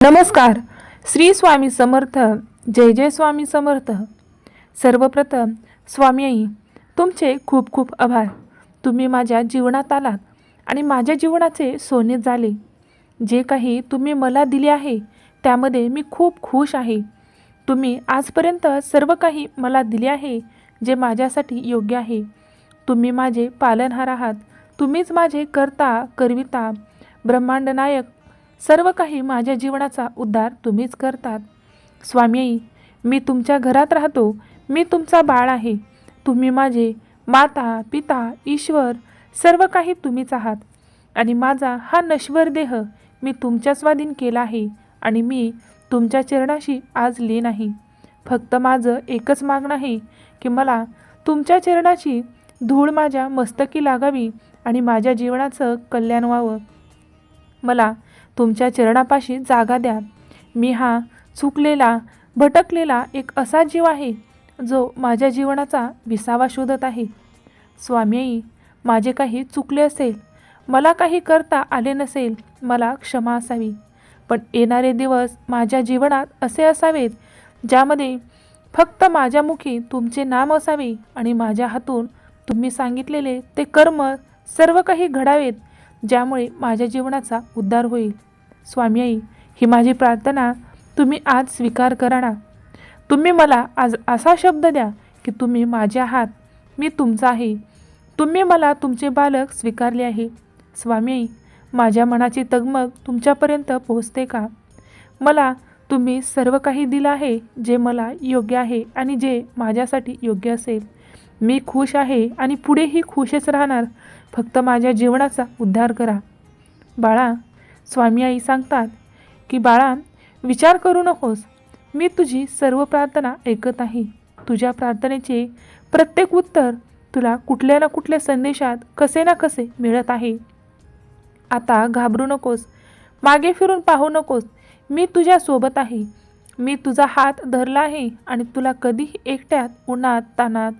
नमस्कार. श्री स्वामी समर्थ जय जय स्वामी समर्थ. सर्वप्रथम स्वामी आई तुमचे खूप खूप आभार. तुम्ही माझ्या जीवनात आलात आणि माझ्या जीवनाचे सोने झाले. जे काही तुम्ही मला दिले आहे त्यामध्ये मी खूप खुश आहे. तुम्ही आजपर्यंत सर्व काही मला दिले आहे जे माझ्यासाठी योग्य आहे. तुम्ही माझे पालनहार आहात. तुम्हीच माझे करता करविता ब्रह्मांड नायक सर्व काही माझ्या जीवनाचा उद्धार तुम्हीच करतात. स्वामी मी तुमच्या घरात राहतो. मी तुमचा बाळ आहे. तुम्ही माझे माता पिता ईश्वर सर्व काही तुम्हीच आहात. आणि माझा हा नश्वर देह मी तुमच्या स्वाधीन केला आहे आणि मी तुमच्या चरणाशी आज लीन आहे. फक्त माझं एकच मागणं आहे की मला तुमच्या चरणाची धूळ माझ्या मस्तकी लागावी आणि माझ्या जीवनाचं कल्याण व्हावं. मला तुमच्या चरणापाशी जागा द्या. मी हा चुकलेला भटकलेला एक असा जीव आहे जो माझ्या जीवनाचा विसावा शोधत आहे. स्वामी माझे काही चुकले असेल मला काही करता आले नसेल मला क्षमा असावी. पण येणारे दिवस माझ्या जीवनात असे असावेत ज्यामध्ये फक्त माझ्या मुखी तुमचे नाम असावे आणि माझ्या हातून तुम्ही सांगितलेले ते कर्म सर्व काही घडावेत ज्यामुळे माझ्या जीवनाचा उद्धार होईल. स्वामी आई ही माझी प्रार्थना तुम्ही आज स्वीकार करा ना. तुम्ही मला आज असा शब्द द्या की तुम्ही माझे आहात मी तुमचा आहे. तुम्ही मला तुमचे बालक स्वीकारले आहे. स्वामी आई माझ्या मनाची तगमग तुमच्यापर्यंत पोहोचते का? मला तुम्ही सर्व काही दिलं आहे जे मला योग्य आहे आणि जे माझ्यासाठी योग्य असेल. मी खुश आहे आणि पुढेही खुशच राहणार. फक्त माझ्या जीवनाचा उद्धार करा. बाळा स्वामी आई सांगतात की बाळा विचार करू नकोस. मी तुझी सर्व प्रार्थना ऐकत आहे. तुझ्या प्रार्थनेचे प्रत्येक उत्तर तुला कुठल्या ना कुठल्या संदेशात कसे ना कसे मिळत आहे. आता घाबरू नकोस. मागे फिरून पाहू नकोस. मी तुझ्या सोबत आहे. मी तुझा हात धरला आहे आणि तुला कधीही एकट्यात उन्हात तानात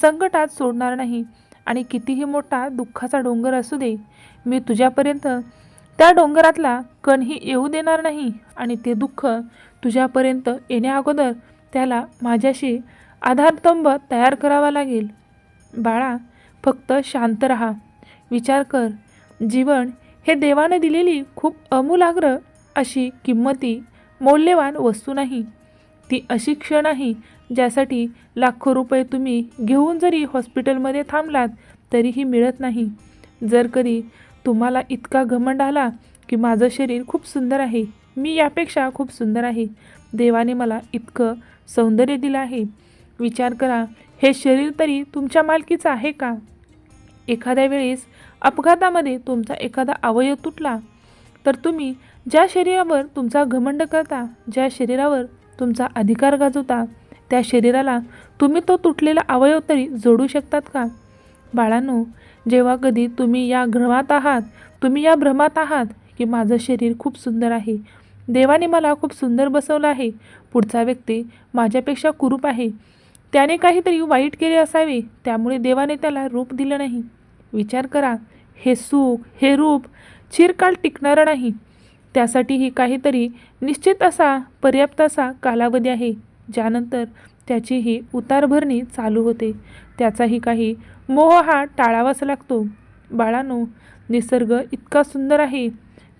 संकटात सोडणार नाही. आणि कितीही मोठा दुःखाचा डोंगर असू दे मी तुझ्यापर्यंत त्या डोंगरातला कणही येऊ देणार नाही आणि ते दुःख तुझ्यापर्यंत येण्याअगोदर त्याला माझ्याशी आधारतंब तयार करावा लागेल. बाळा फक्त शांत राहा. विचार कर. जीवन हे देवाने दिलेली खूप अमूलाग्र अशी किंमती मौल्यवान वस्तू नाही. ती अशी क्षण आहे ज्यासाठी लाखो रुपये तुम्ही घेऊन जरी हॉस्पिटलमध्ये थांबलात तरीही मिळत नाही. जर कधी तुम्हाला इतका घमंड आला की माझं शरीर खूप सुंदर आहे मी यापेक्षा खूप सुंदर आहे. देवाने मला इतकं सौंदर्य दिलं आहे. विचार करा हे शरीर तरी तुमच्या मालकीचं आहे का? एखाद्या वेळेस अपघातामध्ये तुमचा एखादा अवयव तुटला तर तुम्ही ज्या शरीरावर तुमचा घमंड करता ज्या शरीरावर तुमचा अधिकार गाजवता त्या शरीराला तुम्ही तो तुटलेला अवयव तरी जोडू शकतात का? बाळांनो जेव्हा कधी तुम्ही या भ्रमात आहात तुम्ही या भ्रमात आहात की माझं शरीर खूप सुंदर आहे देवाने मला खूप सुंदर बसवलं आहे पुढचा व्यक्ती माझ्यापेक्षा कुरूप आहे त्याने काहीतरी वाईट केले असावे त्यामुळे देवाने त्याला रूप दिलं नाही. विचार करा हे सुख हे रूप चिरकाल टिकणारं नाही. त्यासाठीही काहीतरी निश्चित असा पर्याप्त असा कालावधी आहे. ज्यानंतर त्याचीही उतारभरणी चालू होते. त्याचाही काही मोह हा टाळावाच लागतो. बाळांनो निसर्ग इतका सुंदर आहे.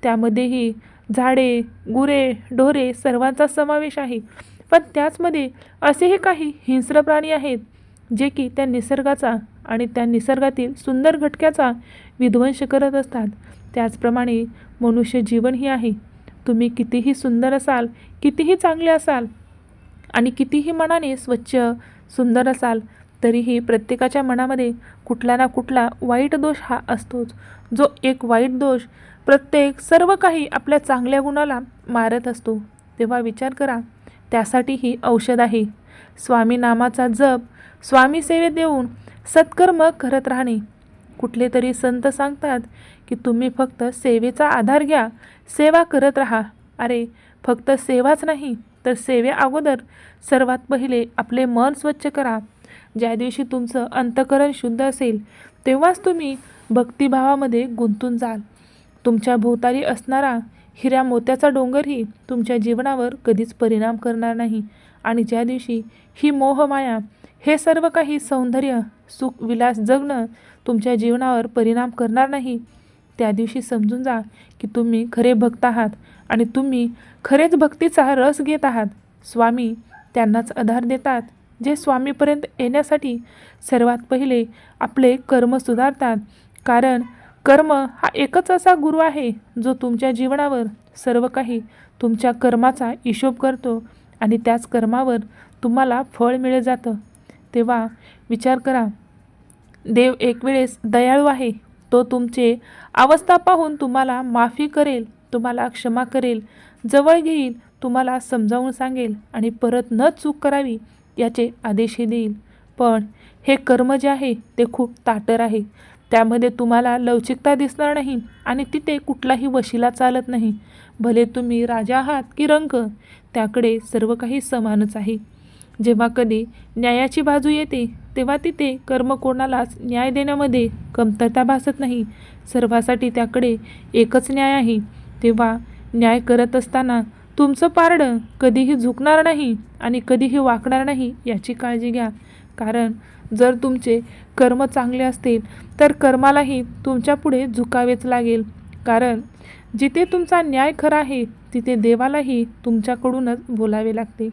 त्यामध्येही झाडे गुरे ढोरे सर्वांचा समावेश आहे. पण त्याचमध्ये असेही काही हिंस्र प्राणी आहेत जे की त्या निसर्गाचा आणि त्या निसर्गातील सुंदर घटक्याचा विध्वंस करत असतात. त्याचप्रमाणे मनुष्य जीवनही आहे. तुम्ही कितीही सुंदर असाल कितीही चांगले असाल आणि कितीही मनाने स्वच्छ सुंदर असाल तरीही प्रत्येकाच्या मनामध्ये कुठला ना कुठला वाईट दोष हा असतोच. जो एक वाईट दोष प्रत्येक सर्व काही आपल्या चांगल्या गुणाला मारत असतो. तेव्हा विचार करा त्यासाठीही औषध आहे. स्वामी नामाचा जप स्वामी सेवेत देऊन सत्कर्म करत राहणे. कुठले तरी संत सांगतात की तुम्ही फक्त सेवेचा आधार घ्या सेवा करत राहा. अरे फक्त सेवाच नाही तर सेवे अगोदर सर्वात पहिले आपले मन स्वच्छ करा. ज्या दिवशी तुमचं अंतकरण शुद्ध असेल तेव्हाच तुम्ही भक्तिभावामध्ये गुंतून जाल. तुमच्या भोवताली असणारा हिऱ्या मोत्याचा डोंगरही तुमच्या जीवनावर कधीच परिणाम करणार नाही. आणि ज्या दिवशी ही मोहमाया हे सर्व काही सौंदर्य सुख विलास जगणं तुमच्या जीवनावर परिणाम करणार नाही त्या दिवशी समजून जा की तुम्ही खरे भक्त आहात आणि तुम्ही खरेच भक्तीचा रस घेत आहात. स्वामी त्यांनाच आधार देतात जे स्वामीपर्यंत येण्यासाठी सर्वात पहिले आपले कर्म सुधारतात. कारण कर्म हा एकच असा गुरु आहे जो तुमच्या जीवनावर सर्व काही तुमच्या कर्माचा हिशोब करतो आणि त्याच कर्मावर तुम्हाला फळ मिळत जातं. तेव्हा विचार करा देव एक वेळेस दयाळू आहे तो तुमचे अवस्था पाहून तुम्हाला माफी करेल. तुम्हाला क्षमा करेल जवळ घेईल तुम्हाला समजावून सांगेल आणि परत न चूक करावी याचे आदेशही देईल. पण हे कर्म जे आहे ते खूप ताटर आहे. त्यामध्ये तुम्हाला लवचिकता दिसणार नाही आणि तिथे कुठलाही वशिला चालत नाही. भले तुम्ही राजा आहात की रंक त्याकडे सर्व काही समानच आहे. जेव्हा कधी न्यायाची बाजू येते तेव्हा तिथे कर्म कोणालाच न्याय देण्यामध्ये कमतरता भासत नाही. सर्वासाठी त्याकडे एकच न्याय आहे तेव्हा न्याय करत असताना तुमचं पारडं कधीही झुकणार नाही आणि कधीही वाकणार नाही याची काळजी घ्या. कारण जर तुमचे कर्म चांगले असतील तर कर्मालाही तुमच्यापुढे झुकावेच लागेल. कारण जिथे तुमचा न्याय खरा आहे तिथे देवालाही तुमच्याकडूनच बोलावे लागते.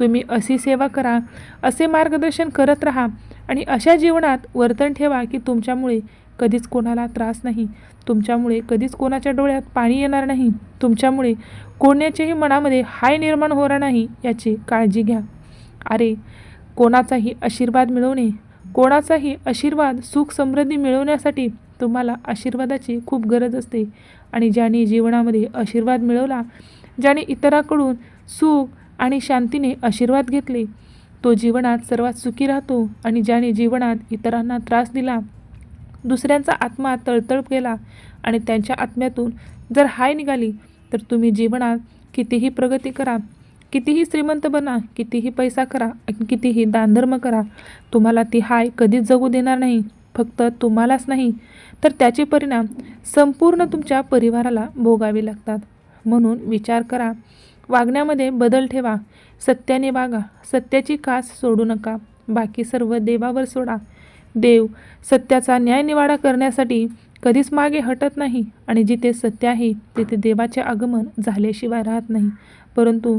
तुम्ही अशी सेवा करा असे मार्गदर्शन करत राहा आणि अशा जीवनात वर्तन ठेवा की तुमच्यामुळे कधीच कोणाला त्रास नाही. तुमच्यामुळे कधीच कोणाच्या डोळ्यात पाणी येणार नाही. तुमच्यामुळे कोणाच्याही मनामध्ये हाय निर्माण होणार नाही याची काळजी घ्या. अरे कोणाचाही आशीर्वाद मिळवणे कोणाचाही आशीर्वाद सुख समृद्धी मिळवण्यासाठी तुम्हाला आशीर्वादाची खूप गरज असते. आणि ज्याने जीवनामध्ये आशीर्वाद मिळवला ज्याने इतराकडून सुख आणि शांतीने आशीर्वाद घेतले तो जीवनात सर्वात सुखी राहतो. आणि ज्याने जीवनात इतरांना त्रास दिला दुसऱ्यांचा आत्मा तळतळ केला आणि त्यांच्या आत्म्यातून जर हाय निघाली तर तुम्ही जीवनात कितीही प्रगती करा कितीही श्रीमंत बना कितीही पैसा करा आणि कितीही दानधर्म करा तुम्हाला ती हाय कधीच जगू देणार नाही फक्त तुम्हालाच नाही. तर त्याचे परिणाम संपूर्ण तुमच्या परिवाराला भोगावे लागतात. म्हणून विचार करा वागण्यामध्ये बदल ठेवा सत्याने वागा सत्याची कास सोडू नका बाकी सर्व देवावर सोडा. देव सत्याचा न्यायनिवाडा करण्यासाठी कधीच मागे हटत नाही आणि जिथे सत्य आहे तिथे देवाचे आगमन झाल्याशिवाय राहत नाही. परंतु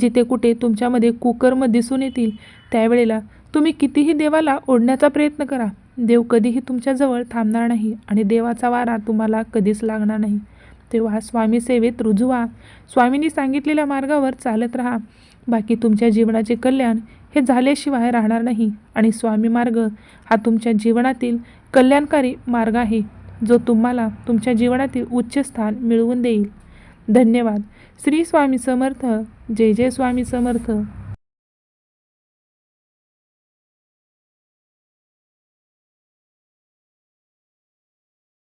जिथे कुठे तुमच्यामध्ये कुकर्म दिसून येतील त्यावेळेला तुम्ही कितीही देवाला ओढण्याचा प्रयत्न करा. देव कधीही तुमच्याजवळ थांबणार नाही आणि देवाचा वारा तुम्हाला कधीच लागणार नाही. तेव्हा स्वामी सेवेत रुजवा. स्वामींनी सांगितलेल्या मार्गावर चालत राहा. बाकी तुमच्या जीवनाचे कल्याण हे झाल्याशिवाय राहणार नाही. आणि स्वामी मार्ग हा तुमच्या जीवनातील कल्याणकारी मार्ग आहे जो तुम्हाला तुमच्या जीवनातील उच्च स्थान मिळवून देईल. धन्यवाद. श्री स्वामी समर्थ. जय जय स्वामी समर्थ.